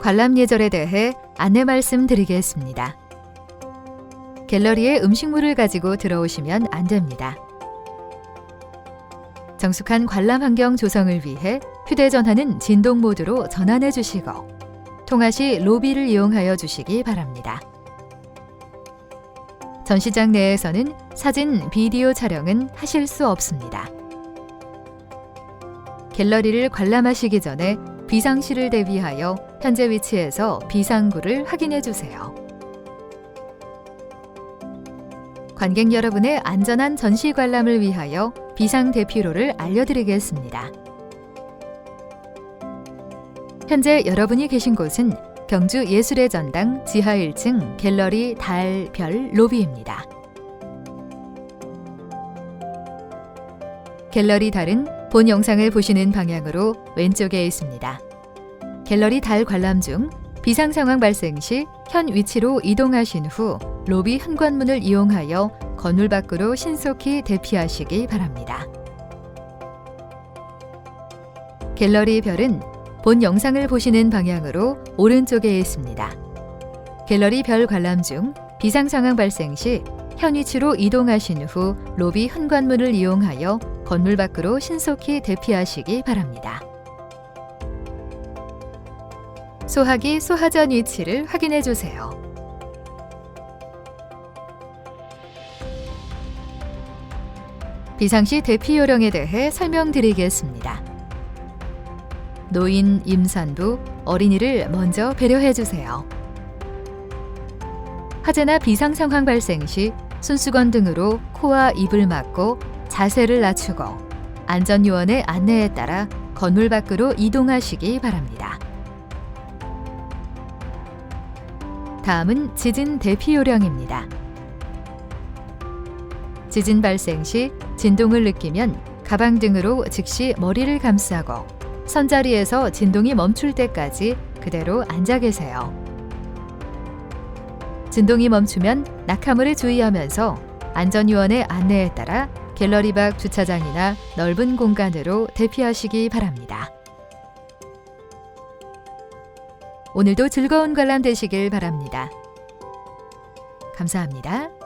관람 예절에 대해 안내 말씀드리겠습니다. 갤러리에 음식물을 가지고 들어오시면 안 됩니다. 정숙한 관람 환경 조성을 위해 휴대전화는 진동 모드로 전환해 주시고 통화 시 로비를 이용하여 주시기 바랍니다. 전시장 내에서는 사진, 비디오 촬영은 하실 수 없습니다. 갤러리를 관람하시기 전에 비상시를 대비하여 현재 위치에서 비상구를 확인해 주세요. 관객 여러분의 안전한 전시 관람을 위하여 비상 대피로를 알려드리겠습니다. 현재 여러분이 계신 곳은 경주 예술의 전당 지하 1층 갤러리 달, 별 로비입니다. 갤러리 달은 본 영상을 보시는 방향으로 왼쪽에 있습니다. 갤러리 달 관람 중 비상 상황 발생 시 현 위치로 이동하신 후 로비 현관문을 이용하여 건물 밖으로 신속히 대피하시기 바랍니다. 갤러리 별은 본 영상을 보시는 방향으로 오른쪽에 있습니다. 갤러리 별 관람 중 비상 상황 발생 시 현 위치로 이동하신 후 로비 현관문을 이용하여 건물 밖으로 신속히 대피하시기 바랍니다. 소화기 소화전 위치를 확인해 주세요. 비상시 대피 요령에 대해 설명드리겠습니다. 노인, 임산부, 어린이를 먼저 배려해 주세요. 화재나 비상 상황 발생 시 손수건 등으로 코와 입을 막고 자세를 낮추고 안전요원의 안내에 따라 건물 밖으로 이동하시기 바랍니다. 다음은 지진 대피 요령입니다. 지진 발생 시 진동을 느끼면 가방 등으로 즉시 머리를 감싸고 선자리에서 진동이 멈출 때까지 그대로 앉아 계세요. 진동이 멈추면 낙하물에 주의하면서 안전요원의 안내에 따라 갤러리 밖 주차장이나 넓은 공간으로 대피하시기 바랍니다. 오늘도 즐거운 관람 되시길 바랍니다. 감사합니다.